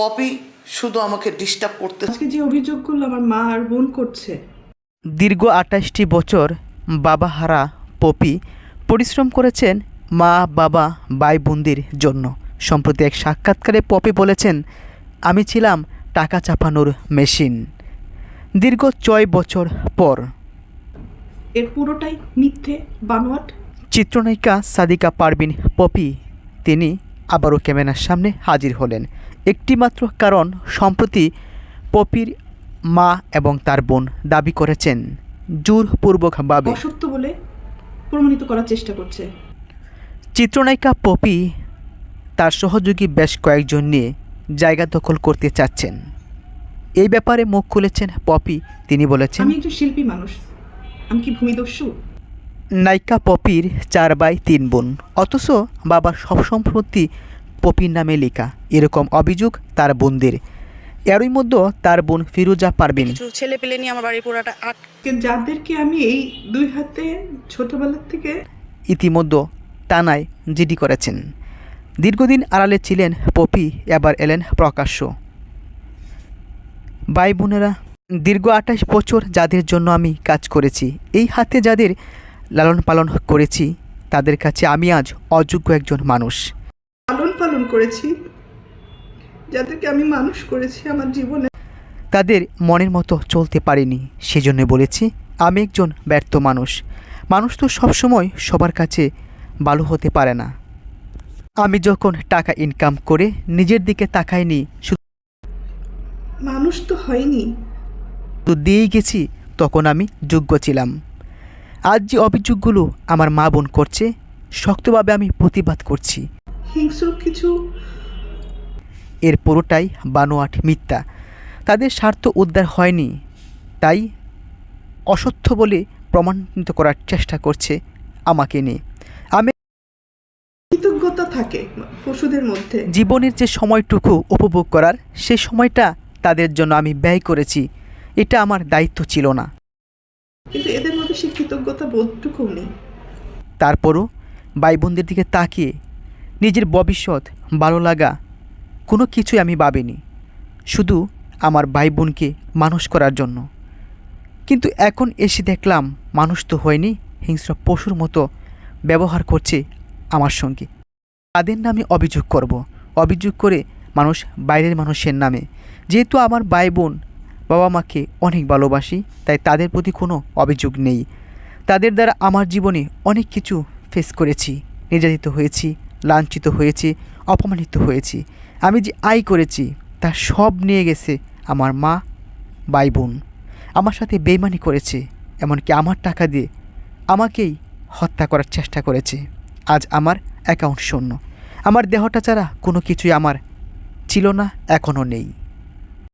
Poppy শুধু আমাকে disturb করতে আজকে যে অভিযোগগুলো আমার মা আর বোন করছে। দীর্ঘ আঠাশটি বছর বাবা হারা পপি পরিশ্রম করেছেন মা বাবা ভাই বোনদের জন্য। সম্প্রতি এক সাক্ষাৎকারে পপি বলেছেন আমি ছিলাম টাকা চাপানোর মেশিন। দীর্ঘ ছয় বছর পর। এর পুরোটাই মিথ্যে বানোয়াট? চিত্রনায়িকা সাদিকা পারবিন পপি তিনি আবারও ক্যামেরার সামনে হাজির হলেন। একটিমাত্র কারণ সম্প্রতি পপির মা এবং তার বোন দাবি করেছেন জোরপূর্বকভাবে অসত্য বলে প্রমাণিত করার চেষ্টা করছে। চিত্রনায়িকা পপি তার সহযোগী বেশ কয়েকজন নিয়ে জায়গা দখল করতে চাচ্ছেন। এই ব্যাপারে মুখ খুলেছেন পপি তিনি বলেছেন আমি একজন শিল্পী মানুষ। আমি কি ভূমিদস্যু? নায়িকা পপির চার বাই তিন বোন। অথচ বাবার সব সম্পত্তি পপির নামে লেখা। এরকম অভিযোগ তার বোনদের। এরই মধ্যে তার বোন ফিরোজা পারবেন ছেলে পেলে নিয়ে আমার বাড়ির পুরাটা আট যে যাদেরকে আমি এই দুই হাতে ছোটবেলা থেকে ইতিমধ্যে টানায় জিডি করেছেন। দীর্ঘদিন আড়ালে ছিলেন পপি এবার এলেন প্রকাশ্য। ভাই বোনেরা দীর্ঘ আঠাশ বছর যাদের জন্য আমি কাজ করেছি এই হাতে যাদের লালন পালন করেছি তাদের কাছে আমি আজ অযোগ্য একজন মানুষ। করেছি যাদেরকে আমি মানুষ করেছি আমার জীবনে। তাদের মনের মতো চলতে পারিনি সেজন্য বলেছি আমি একজন ব্যর্থ মানুষ। মানুষ তো সবসময় সবার কাছে ভালো হতে পারে না। আমি যখন টাকা ইনকাম করে নিজের দিকে তাকাইনি মানুষ তো হয়নি। তো দিয়েই গেছি তখন আমি যোগ্য ছিলাম। আজ যে অভিযোগগুলো আমার মা বোন করছে শক্তভাবে আমি প্রতিবাদ করছি। হিংস্র কিছু? এর পুরোটাই বানোয়াট মিথ্যা। তাদের স্বার্থ উদ্ধার হয়নি তাই অসত্য বলে প্রমাণিত করার চেষ্টা করছে আমাকে নিয়ে। আমি কৃতজ্ঞতা থাকে পশুদের মধ্যে। জীবনের যে সময়টুকু উপভোগ করার সে সময়টা তাদের জন্য আমি ব্যয় করেছি। এটা আমার দায়িত্ব ছিল না। কিন্তু এদের মধ্যে সে কৃতজ্ঞতা বোধটুকু নেই। তারপরও ভাই বোনদের দিকে তাকিয়ে নিজের ভবিষ্যৎ ভালো লাগা, কোনো কিছুই আমি ভাবিনি, শুধু আমার ভাই বোনকে মানুষ করার জন্য। কিন্তু এখন এসে দেখলাম মানুষ তো হয়নি, হিংস্র পশুর মতো ব্যবহার করছে আমার সঙ্গে। তাদের নামে অভিযোগ করব, অভিযোগ করে মানুষ বাইরের মানুষের নামে। যেহেতু আমার ভাই বোন বাবা মাকে অনেক ভালোবাসি, তাই তাদের প্রতি কোনো অভিযোগ নেই। তাদের দ্বারা আমার জীবনে অনেক কিছু ফেস করেছি, নির্যাতিত হয়েছি লাঞ্ছিত হয়েছি, অপমানিত হয়েছি। আমি যে আয় করেছি, তা সব নিয়ে গেছে আমার মা, ভাই বোন। আমার সাথে বেমানি করেছে, এমনকি আমার টাকা দিয়ে আমাকেই হত্যা করার চেষ্টা করেছে। আজ আমার অ্যাকাউন্ট শূন্য। আমার দেহটা ছাড়া কোনো কিছুই আমার ছিল না, এখনও নেই।